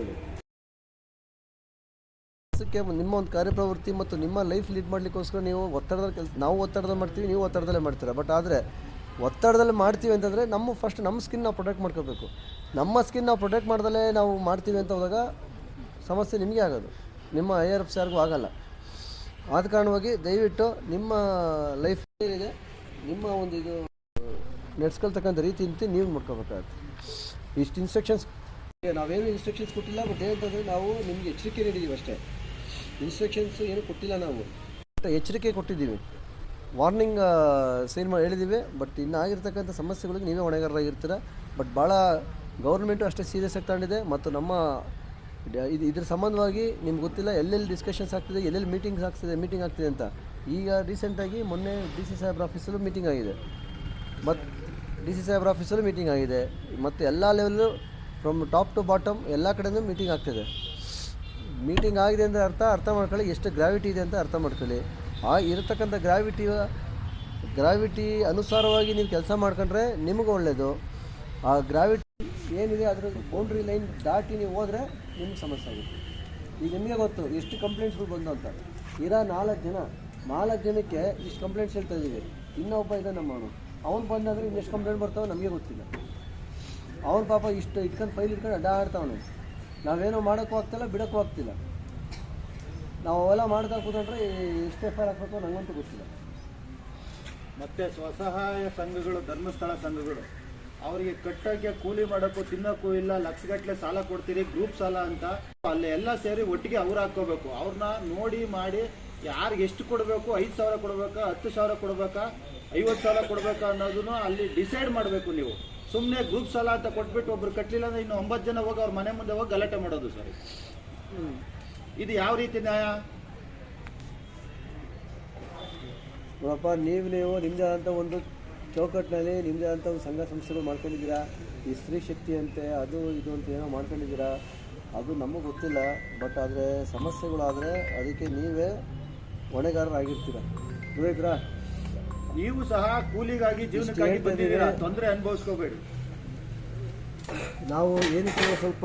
ಕೆಲಸಕ್ಕೆ ನಿಮ್ಮ ಒಂದು ಕಾರ್ಯಪ್ರವೃತ್ತಿ ಮತ್ತು ನಿಮ್ಮ ಲೈಫ್ ಲೀಡ್ ಮಾಡಲಿಕ್ಕೋಸ್ಕರ ನೀವು ಒತ್ತಡದಲ್ಲಿ ಕೆಲಸ, ನಾವು ಒತ್ತಡದಲ್ಲಿ ಮಾಡ್ತೀವಿ, ನೀವು ಒತ್ತಡದಲ್ಲೇ ಮಾಡ್ತೀರಾ. ಬಟ್ ಆದರೆ ಒತ್ತಡದಲ್ಲಿ ಮಾಡ್ತೀವಿ ಅಂತಂದರೆ ನಮ್ಮ ಫಸ್ಟ್ ನಮ್ಮ ಸ್ಕಿನ್ ನಾವು ಪ್ರೊಟೆಕ್ಟ್ ಮಾಡ್ಕೋಬೇಕು. ನಮ್ಮ ಸ್ಕಿನ್ ನಾವು ಪ್ರೊಟೆಕ್ಟ್ ಮಾಡ್ದಲೇ ನಾವು ಮಾಡ್ತೀವಿ ಅಂತ ಹೋದಾಗ ಸಮಸ್ಯೆ ನಿಮಗೆ ಆಗೋದು. ನಿಮ್ಮ ಐ ಆರ್ ಎಫ್ಸ್ ಯಾರಿಗೂ ಆಗಲ್ಲ. ಆದ ಕಾರಣವಾಗಿ ದಯವಿಟ್ಟು ನಿಮ್ಮ ಲೈಫ್ ಏನಿದೆ ನಿಮ್ಮ ಒಂದು ಇದು ನಡೆಸ್ಕೊಳ್ತಕ್ಕಂಥ ರೀತಿ ನೀವು ಮಾಡ್ಕೋಬೇಕಾಗುತ್ತೆ. ಇಷ್ಟು ಇನ್ಸ್ಟ್ರಕ್ಷನ್ಸ್ ನಾವೇನು ಇನ್ಸ್ಟ್ರಕ್ಷನ್ಸ್ ಕೊಟ್ಟಿಲ್ಲ ಬಟ್ ಏನಂತಂದರೆ ನಾವು ನಿಮಗೆ ಎಚ್ಚರಿಕೆ ನೀಡಿದ್ದೀವಿ ಅಷ್ಟೇ. ಇನ್ಸ್ಟ್ರಕ್ಷನ್ಸ್ ಏನು ಕೊಟ್ಟಿಲ್ಲ ನಾವು. ಎಚ್ಚರಿಕೆ ಕೊಟ್ಟಿದ್ದೀವಿ. ವಾರ್ನಿಂಗ್ ಸೈನ್ ಮಾಡಿ ಹೇಳಿದ್ದೀವಿ ಬಟ್ ಇನ್ನು ಆಗಿರ್ತಕ್ಕಂಥ ಸಮಸ್ಯೆಗಳಿಗೆ ನೀವೇ ಹೊಣೆಗಾರರಾಗಿರ್ತೀರ. ಬಟ್ ಭಾಳ ಗೌರ್ಮೆಂಟು ಅಷ್ಟೇ ಸೀರಿಯಸ್ ಆಗಿ ತಗೊಂಡಿದೆ, ಮತ್ತು ನಮ್ಮ ಇದು, ಇದ್ರ ಸಂಬಂಧವಾಗಿ ನಿಮ್ಗೆ ಗೊತ್ತಿಲ್ಲ, ಎಲ್ಲೆಲ್ಲಿ ಡಿಸ್ಕಷನ್ಸ್ ಆಗ್ತಿದೆ, ಎಲ್ಲೆಲ್ಲಿ ಮೀಟಿಂಗ್ಸ್ ಆಗ್ತಿದೆ ಮೀಟಿಂಗ್ ಆಗ್ತಿದೆ ಅಂತ. ಈಗ ರೀಸೆಂಟಾಗಿ ಮೊನ್ನೆ ಡಿ ಸಿ ಸಾಹೇಬ್ರ ಆಫೀಸಲ್ಲೂ ಮೀಟಿಂಗ್ ಆಗಿದೆ. ಮತ್ತು ಡಿ ಸಿ ಸಾಹೇಬ್ರ ಆಫೀಸಲ್ಲೂ ಮೀಟಿಂಗ್ ಆಗಿದೆ. ಮತ್ತು ಎಲ್ಲ level from top to bottom ಎಲ್ಲ ಕಡೆಯೂ ಮೀಟಿಂಗ್ ಆಗ್ತಿದೆ. ಮೀಟಿಂಗ್ ಆಗಿದೆ ಅಂದರೆ ಅರ್ಥ ಅರ್ಥ ಮಾಡ್ಕೊಳ್ಳಿ. ಎಷ್ಟು ಗ್ರಾವಿಟಿ ಇದೆ ಅಂತ ಅರ್ಥ ಮಾಡ್ಕೊಳ್ಳಿ. ಆ ಇರತಕ್ಕಂಥ ಗ್ರಾವಿಟಿ ಗ್ರಾವಿಟಿ ಅನುಸಾರವಾಗಿ ನೀವು ಕೆಲಸ ಮಾಡ್ಕೊಂಡ್ರೆ ನಿಮಗೂ ಒಳ್ಳೆಯದು ಆ ಗ್ರಾವಿಟಿ ಏನಿದೆ ಅದರ ಬೌಂಡ್ರಿ ಲೈನ್ ದಾಟಿ ನೀವು ಹೋದರೆ ನಿಮ್ಗೆ ಸಮಸ್ಯೆ ಆಗುತ್ತೆ. ಈಗ ನಿಮಗೆ ಗೊತ್ತು, ಎಷ್ಟು ಕಂಪ್ಲೇಂಟ್ಸ್ಗಳು ಬಂದು ಅಂತ. ಇರೋ ನಾಲ್ಕು ಜನ, ನಾಲ್ಕು ಜನಕ್ಕೆ ಇಷ್ಟು ಕಂಪ್ಲೇಂಟ್ಸ್ ಹೇಳ್ತಾ ಇದ್ದೀವಿ. ಇನ್ನೊಬ್ಬ ಇದೆ ನಮ್ಮ ಅವನು ಬಂದಾದ್ರೆ ಇನ್ನೆಷ್ಟು ಕಂಪ್ಲೇಂಟ್ ಬರ್ತಾವೆ ನಮಗೆ ಗೊತ್ತಿಲ್ಲ. ಅವ್ನು ಪಾಪ ಇಷ್ಟು ಇಟ್ಕೊಂಡು ಫೈಲ್ ಇಟ್ಕೊಂಡು ಅಡ್ಡಾಡ್ತಾವನು ನಾವೇನೋ ಮಾಡೋಕ್ಕೂ ಆಗ್ತಿಲ್ಲ, ಬಿಡೋಕ್ಕೂ ಆಗ್ತಿಲ್ಲ. ನಾವು ಅವೆಲ್ಲ ಮಾಡ್ತಾ ಕೂತ್ಕೊಂಡ್ರೆ ಎಷ್ಟು ಎಫ್ ಐ ಆರ್ ಹಾಕ್ಬೇಕು ನಂಗಂತೂ ಗೊತ್ತಿಲ್ಲ. ಮತ್ತೆ ಸ್ವಸಹಾಯ ಸಂಘಗಳು, ಧರ್ಮಸ್ಥಳ ಸಂಘಗಳು, ಅವರಿಗೆ ಕಟ್ಟೋಕ್ಕೆ ಕೂಲಿ ಮಾಡೋಕ್ಕೂ ತಿನ್ನೋಕ್ಕೂ ಇಲ್ಲ ಲಕ್ಷಗಟ್ಟಲೆ ಸಾಲ ಕೊಡ್ತೀರಿ ಗ್ರೂಪ್ ಸಾಲ ಅಂತ, ಅಲ್ಲಿ ಎಲ್ಲ ಸೇರಿ ಒಟ್ಟಿಗೆ ಅವ್ರು ಹಾಕ್ಕೋಬೇಕು. ಅವ್ರನ್ನ ನೋಡಿ ಮಾಡಿ ಯಾರಿಗೆ ಎಷ್ಟು ಕೊಡಬೇಕು, ಐದು ಸಾವಿರ ಕೊಡಬೇಕಾ, ಹತ್ತು ಸಾವಿರ ಕೊಡಬೇಕಾ ಐವತ್ತು ಸಾಲ ಕೊಡಬೇಕಾ ಅನ್ನೋದನ್ನು ಅಲ್ಲಿ ಡಿಸೈಡ್ ಮಾಡಬೇಕು ನೀವು. ಸುಮ್ಮನೆ ಗ್ರೂಪ್ ಸಾಲ ಅಂತ ಕೊಟ್ಬಿಟ್ಟು ಒಬ್ರು ಕಟ್ಟಲಿಲ್ಲ ಅಂದ್ರೆ ಇನ್ನು ಒಂಬತ್ತು ಜನ ಹೋಗಿ ಅವ್ರ ಮನೆ ಮುಂದೆ ಹೋಗಿ ಗಲಾಟೆ ಮಾಡೋದು ಸರ್. ಇದು ಯಾವ ರೀತಿ ನ್ಯಾಯ? ನೋಡಪ್ಪ ನೀವು ನೀವು ನಿಮ್ಮದೇ ಆದಂಥ ಒಂದು ಚೌಕಟ್ಟಿನಲ್ಲಿ ನಿಮ್ಮದೇ ಆದಂಥ ಒಂದು ಸಂಘ ಸಂಸ್ಥೆಗಳು ಮಾಡ್ಕೊಂಡಿದ್ದೀರಾ? ಈ ಸ್ತ್ರೀ ಶಕ್ತಿ ಅಂತೆ ಅದು ಇದು ಅಂತ ಏನೋ ಮಾಡ್ಕೊಂಡಿದ್ದೀರಾ? ಅದು ನಮಗೆ ಗೊತ್ತಿಲ್ಲ ಬಟ್ ಆದರೆ ಸಮಸ್ಯೆಗಳಾದರೆ ಅದಕ್ಕೆ ನೀವೇ ಹೊಣೆಗಾರರಾಗಿರ್ತೀರ. ಗೊತ್ತಾಯ್ತಾ ನೀವು ಸಹ ಕೂಲಿಗಾಗಿ ಜೀವನಕ್ಕಾಗಿ ಬಂದಿದ್ದೀರಾ. ತೊಂದರೆ ಅನುಭವಿಸ್ಕೋಬೇಡಿ ನಾವು ಏನಕ್ಕೆ ಸ್ವಲ್ಪ